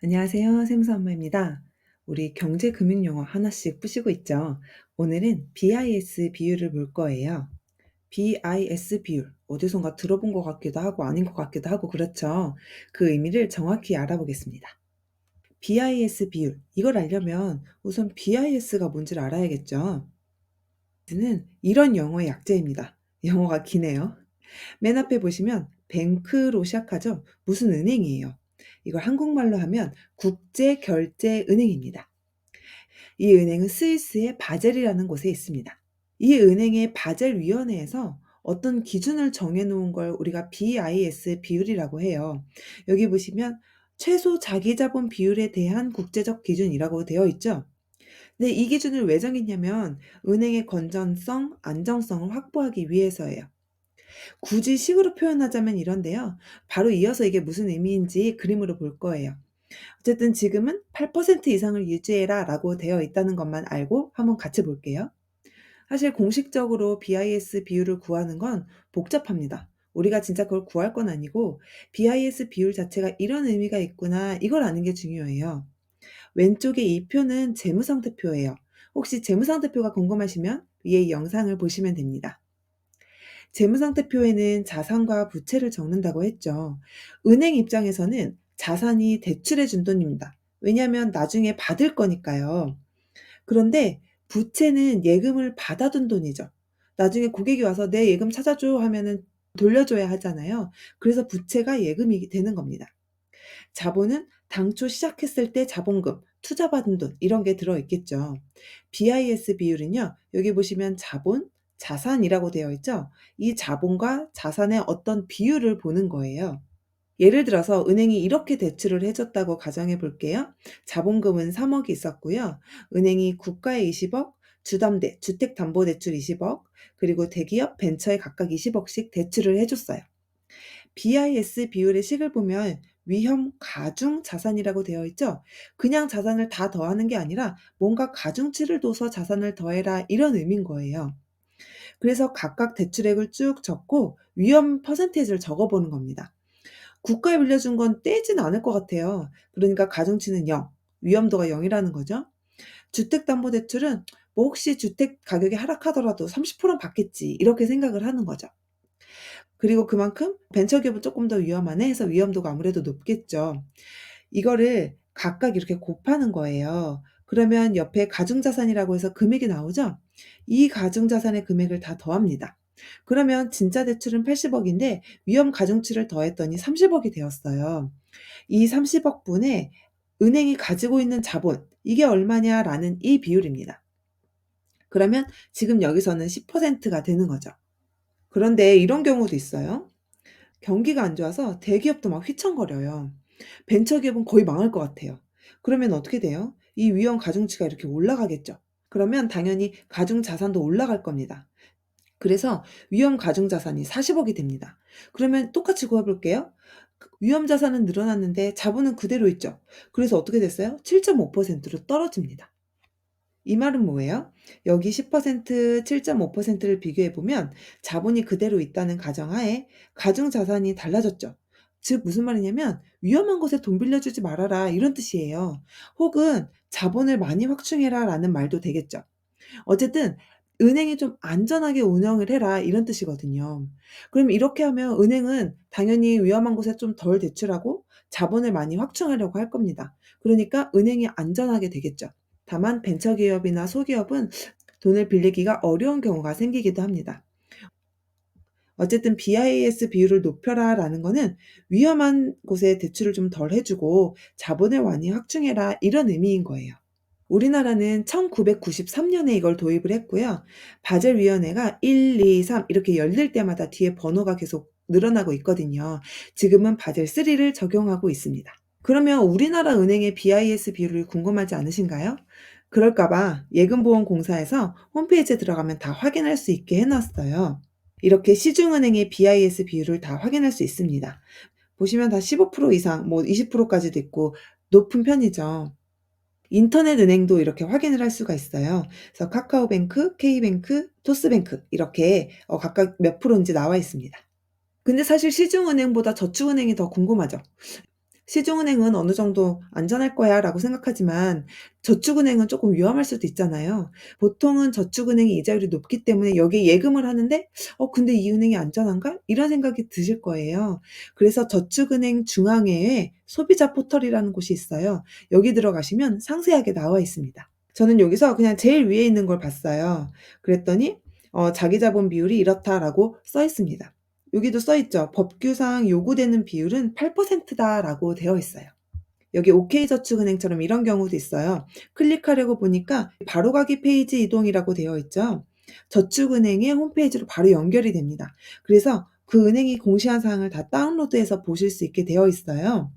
안녕하세요. 샘수 엄마입니다. 우리 경제 금융 용어 하나씩 푸시고 있죠. 오늘은 BIS 비율을 볼 거예요. BIS 비율. 어디선가 들어본 것 같기도 하고 아닌 것 같기도 하고 그렇죠. 그 의미를 정확히 알아보겠습니다. BIS 비율. 이걸 알려면 우선 BIS가 뭔지를 알아야겠죠. 는 이런 영어의 약자입니다. 영어가 기네요. 맨 앞에 보시면 뱅크로 시작하죠. 무슨 은행이에요. 이걸 한국말로 하면 국제결제은행입니다. 이 은행은 스위스의 바젤이라는 곳에 있습니다. 이 은행의 바젤위원회에서 어떤 기준을 정해놓은 걸 우리가 BIS 비율이라고 해요. 여기 보시면 최소 자기자본 비율에 대한 국제적 기준이라고 되어 있죠. 네, 이 기준을 왜 정했냐면 은행의 건전성, 안정성을 확보하기 위해서예요. 굳이 식으로 표현하자면 이런데요. 바로 이어서 이게 무슨 의미인지 그림으로 볼 거예요. 어쨌든 지금은 8% 이상을 유지해라 라고 되어 있다는 것만 알고 한번 같이 볼게요. 사실 공식적으로 BIS 비율을 구하는 건 복잡합니다. 우리가 진짜 그걸 구할 건 아니고 BIS 비율 자체가 이런 의미가 있구나 이걸 아는 게 중요해요. 왼쪽에 이 표는 재무상태표예요. 혹시 재무상태표가 궁금하시면 위에 이 영상을 보시면 됩니다. 재무상태표에는 자산과 부채를 적는다고 했죠. 은행 입장에서는 자산이 대출해 준 돈입니다. 왜냐하면 나중에 받을 거니까요. 그런데 부채는 예금을 받아둔 돈이죠. 나중에 고객이 와서 내 예금 찾아줘 하면은 돌려줘야 하잖아요. 그래서 부채가 예금이 되는 겁니다. 자본은 당초 시작했을 때 자본금, 투자받은 돈 이런 게 들어있겠죠. BIS 비율은요. 여기 보시면 자본, 자산이라고 되어 있죠. 이 자본과 자산의 어떤 비율을 보는 거예요. 예를 들어서 은행이 이렇게 대출을 해줬다고 가정해 볼게요. 자본금은 3억이 있었고요. 은행이 국가에 20억, 주담대, 주택담보대출 20억, 그리고 대기업, 벤처에 각각 20억씩 대출을 해줬어요. BIS 비율의 식을 보면 위험 가중 자산이라고 되어 있죠. 그냥 자산을 다 더하는 게 아니라 뭔가 가중치를 둬서 자산을 더해라 이런 의미인 거예요. 그래서 각각 대출액을 쭉 적고 위험 퍼센테이지를 적어보는 겁니다. 국가에 빌려준 건 떼진 않을 것 같아요. 그러니까 가중치는 0, 위험도가 0이라는 거죠. 주택담보대출은 뭐 혹시 주택 가격이 하락하더라도 30%는 받겠지 이렇게 생각을 하는 거죠. 그리고 그만큼 벤처기업은 조금 더 위험하네 해서 위험도가 아무래도 높겠죠. 이거를 각각 이렇게 곱하는 거예요. 그러면 옆에 가중자산이라고 해서 금액이 나오죠? 이 가중자산의 금액을 다 더합니다. 그러면 진짜 대출은 80억인데 위험 가중치를 더했더니 30억이 되었어요. 이 30억 분에 은행이 가지고 있는 자본, 이게 얼마냐라는 이 비율입니다. 그러면 지금 여기서는 10%가 되는 거죠. 그런데 이런 경우도 있어요. 경기가 안 좋아서 대기업도 막 휘청거려요. 벤처기업은 거의 망할 것 같아요. 그러면 어떻게 돼요? 이 위험 가중치가 이렇게 올라가겠죠. 그러면 당연히 가중 자산도 올라갈 겁니다. 그래서 위험 가중 자산이 40억이 됩니다. 그러면 똑같이 구해볼게요. 위험 자산은 늘어났는데 자본은 그대로 있죠. 그래서 어떻게 됐어요? 7.5%로 떨어집니다. 이 말은 뭐예요? 여기 10%, 7.5%를 비교해 보면 자본이 그대로 있다는 가정하에 가중 자산이 달라졌죠. 즉 무슨 말이냐면 위험한 곳에 돈 빌려주지 말아라 이런 뜻이에요. 혹은 자본을 많이 확충해라 라는 말도 되겠죠. 어쨌든 은행이 좀 안전하게 운영을 해라 이런 뜻이거든요. 그럼 이렇게 하면 은행은 당연히 위험한 곳에 좀 덜 대출하고 자본을 많이 확충하려고 할 겁니다. 그러니까 은행이 안전하게 되겠죠. 다만 벤처기업이나 소기업은 돈을 빌리기가 어려운 경우가 생기기도 합니다. 어쨌든 BIS 비율을 높여라 라는 거는 위험한 곳에 대출을 좀 덜 해주고 자본을 많이 확충해라 이런 의미인 거예요. 우리나라는 1993년에 이걸 도입을 했고요. 바젤위원회가 1, 2, 3 이렇게 열릴 때마다 뒤에 번호가 계속 늘어나고 있거든요. 지금은 바젤 3를 적용하고 있습니다. 그러면 우리나라 은행의 BIS 비율을 궁금하지 않으신가요? 그럴까봐 예금보험공사에서 홈페이지에 들어가면 다 확인할 수 있게 해놨어요. 이렇게 시중은행의 BIS 비율을 다 확인할 수 있습니다. 보시면 다 15% 이상, 뭐 20%까지도 있고 높은 편이죠. 인터넷 은행도 이렇게 확인을 할 수가 있어요. 그래서 카카오뱅크, K뱅크, 토스뱅크 이렇게 어, 각각 몇 프로인지 나와 있습니다. 근데 사실 시중은행보다 저축은행이 더 궁금하죠. 시중은행은 어느 정도 '안전할 거야.'라고 생각하지만 저축은행은 쪼끔 위험할 수도 있잖아요. 보통은 저축은행이 이자율이 높기 때문에 여기에 예금을 하는데 '어 근데 이 은행이 안전한가?' 이런 생각이 드실 거예요. 그래서 저축은행 중앙회에 소비자 포털이라는 곳이 있어요. 여기 들어가시면 상세하게 나와 있습니다. 저는 여기서 그냥 제일 위에 있는 걸 봤어요. 그랬더니 어 "자기 자본 비율이 이렇다."라고 써 있습니다. 여기도 써 있죠. "법규상 요구되는 비율은 8%"다라고 되어 있어요. 여기 OK저축은행처럼 이런 경우도 있어요. 클릭하려고 보니까 바로 가기 페이지 이동이라고 되어 있죠. 저축은행의 홈페이지로 바로 연결이 됩니다. 그래서 그 은행이 공시한 사항을 다 다운로드해서 보실 수 있게 되어 있어요.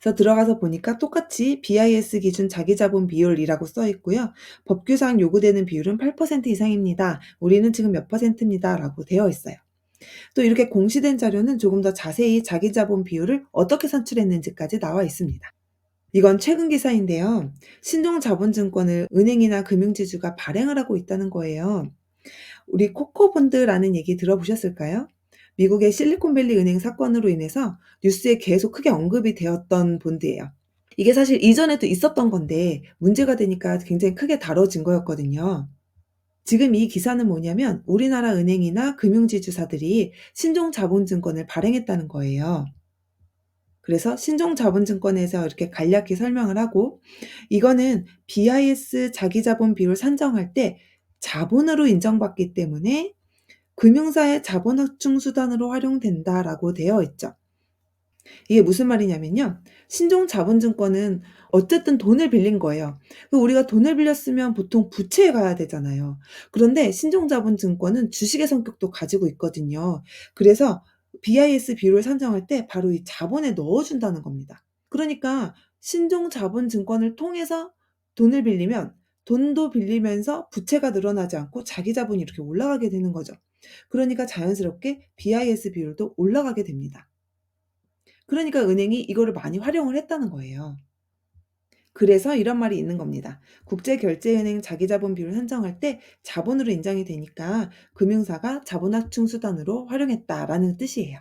그래서 들어가서 보니까 똑같이 BIS 기준 자기 자본 비율이라고 써 있고요. 법규상 요구되는 비율은 8% 이상입니다. 우리는 지금 몇 %입니다 라고 되어 있어요. 또 이렇게 공시된 자료는 조금 더 자세히 자기 자본 비율을 어떻게 산출했는지까지 나와 있습니다. 이건 최근 기사인데요. 신종 자본증권을 은행이나 금융지주가 발행을 하고 있다는 거예요. 우리 코코본드라는 얘기 들어보셨을까요? 미국의 실리콘밸리 은행 사건으로 인해서 뉴스에 계속 크게 언급이 되었던 본드예요. 이게 사실 이전에도 있었던 건데 문제가 되니까 굉장히 크게 다뤄진 거였거든요. 지금 이 기사는 뭐냐면 우리나라 은행이나 금융지주사들이 신종 자본증권을 발행했다는 거예요. 그래서 신종 자본증권에서 이렇게 간략히 설명을 하고 이거는 BIS 자기자본 비율 산정할 때 자본으로 인정받기 때문에 금융사의 자본 확충 수단으로 활용된다라고 되어 있죠. 이게 무슨 말이냐면요. 신종 자본증권은 어쨌든 돈을 빌린 거예요. 그 우리가 돈을 빌렸으면 보통 부채에 가야 되잖아요. 그런데 신종 자본증권은 주식의 성격도 가지고 있거든요. 그래서 BIS 비율을 산정할 때 바로 이 자본에 넣어 준다는 겁니다. 그러니까 신종 자본증권을 통해서 돈을 빌리면 돈도 빌리면서 부채가 늘어나지 않고 자기 자본이 이렇게 올라가게 되는 거죠. 그러니까 자연스럽게 BIS 비율도 올라가게 됩니다. 그러니까 은행이 이거를 많이 활용을 했다는 거예요. 그래서 이런 말이 있는 겁니다. 국제결제은행 자기자본 비율 산정할 때 자본으로 인정이 되니까 금융사가 자본 확충 수단으로 활용했다라는 뜻이에요.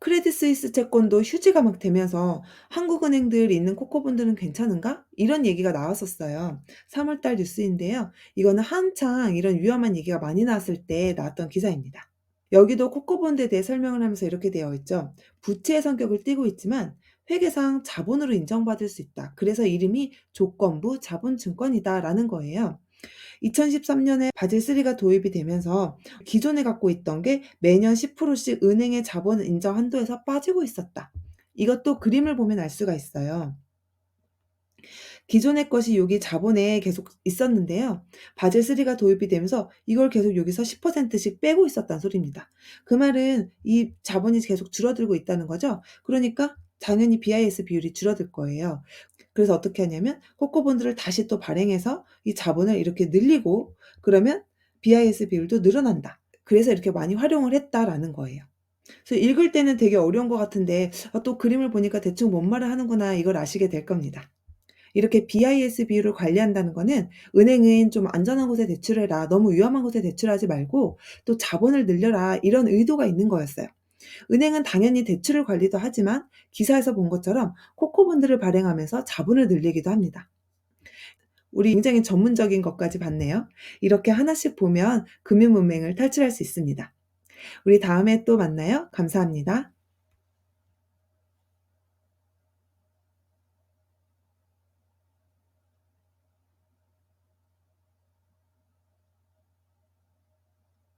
크레딧 스위스 채권도 휴지가 막 되면서 "한국은행들 있는 코코본드는 괜찮은가?" 이런 얘기가 나왔었어요. 3월 달 뉴스인데요. 이거는 한창 이런 위험한 얘기가 많이 나왔을 때 나왔던 기사입니다. 여기도 코코본드에 대해 설명을 하면서 이렇게 되어 있죠. 부채의 성격을 띠고 있지만 회계상 자본으로 인정받을 수 있다. 그래서 이름이 조건부 자본증권이다라는 거예요. 2013년에 바질 3가 도입이 되면서 기존에 갖고 있던 게 매년 10%씩 은행의 자본 인정 한도에서 빠지고 있었다. 이것도 그림을 보면 알 수가 있어요. 기존의 것이 여기 자본에 계속 있었는데요. 바젤 3가 도입이 되면서 이걸 계속 여기서 10%씩 빼고 있었단 소리입니다. 그 말은 이 자본이 계속 줄어들고 있다는 거죠. 그러니까 당연히 BIS 비율이 줄어들 거예요. 그래서 어떻게 하냐면 코코본드를 다시 또 발행해서 이 자본을 이렇게 늘리고 그러면 BIS 비율도 늘어난다. 그래서 이렇게 많이 활용을 했다라는 거예요. 그래서 읽을 때는 되게 어려운 것 같은데 아, 또 그림을 보니까 대충 뭔 말을 하는구나 이걸 아시게 될 겁니다. 이렇게 BIS 비율을 관리한다는 거는 은행은 좀 안전한 곳에 대출해라. 너무 위험한 곳에 대출하지 말고 또 자본을 늘려라. 이런 의도가 있는 거였어요. 은행은 당연히 대출을 관리도 하지만 기사에서 본 것처럼 코코본드를 발행하면서 자본을 늘리기도 합니다. 우리 굉장히 전문적인 것까지 봤네요. 이렇게 하나씩 보면 금융문맹을 탈출할 수 있습니다. 우리 다음에 또 만나요. 감사합니다.